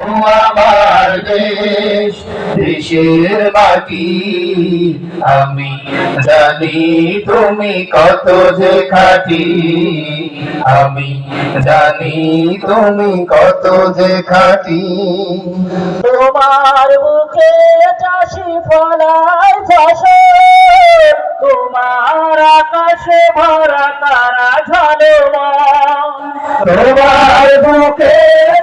আমার দেশ দেশের মাটি আমি জানি তুমি কত যে খাটি। আমি জানি তুমি কত যে খাটি। তোমার বুকে চাষি ফলায় ফসল তোমার আকাশে ভরা তারা ঝলমল। তোমার বুকে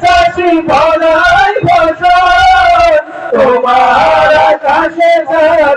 চাষি ফলাই ফসল তোমার আকাশে সাত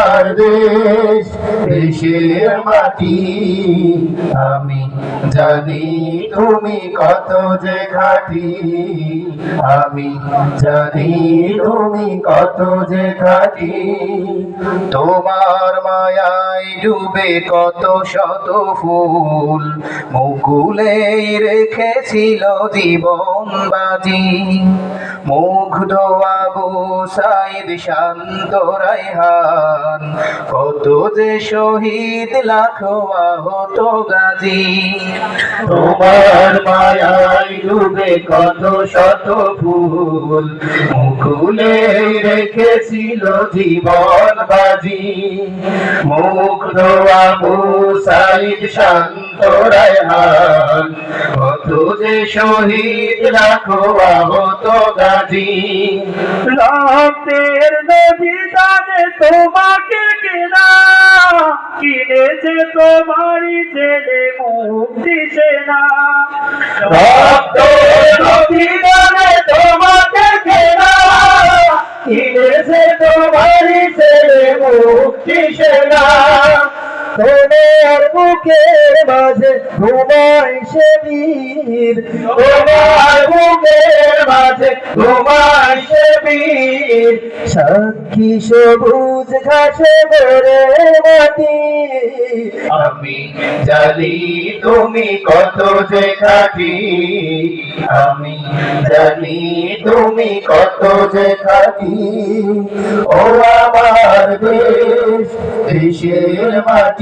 দেশ দেশের মাটি, আমি জানি তুমি কত যে খাটি আমি জানি তুমি কত যে খাটি তোমার মায়ায় ডুবে কত শত ফুল মুকুলে রেখেছিল জীবন বাজি মুগ্ধ আবু সাইদ শান্ত রাইহান কত যে শহীদ লাখো আহত গাজী। তোমার মায়ায় ডুবে কত শত ফুল মুকুলে রেখেছিল জীবন বাজি। মুগ্ধ আবু সাইদ শান্ত রায়হান। শহীদ লাখো আহত গাজী। রক্তের নদী দানে তোমাকে কেনা। কিনেছে তোমারই ছেলে মুক্তি সেনা। রক্ত নদীদানে তোমাকে ঘেরা কিনেছে তোমারই ছেলে মুক্তি সেনা। তোমার বুকের মাঝে ঘুমাই সে বীর। তোমার বুকের মাঝে ঘুমায় সে বীর। সাক্ষী সবুজ ঘাসে ভরে মাটি। আমি জানি তুমি কত যে খাটি। আমি জানি তুমি কত যে খাটি। ও আমার দেশ, দেশের মাটি।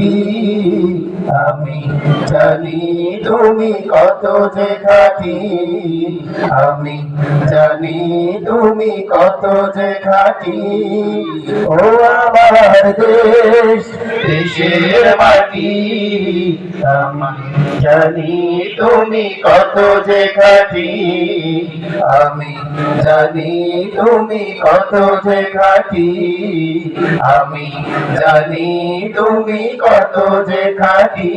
আমি জানি তুমি কত যে খাটি। আমি জানি তুমি কত যে খাটি। ও আমার দেশ, দেশের মাটি। আমি জানি তুমি কত যে খাটি। আমি জানি তুমি কত যে খাটি। আমি জানি তুমি কত যে খাটি।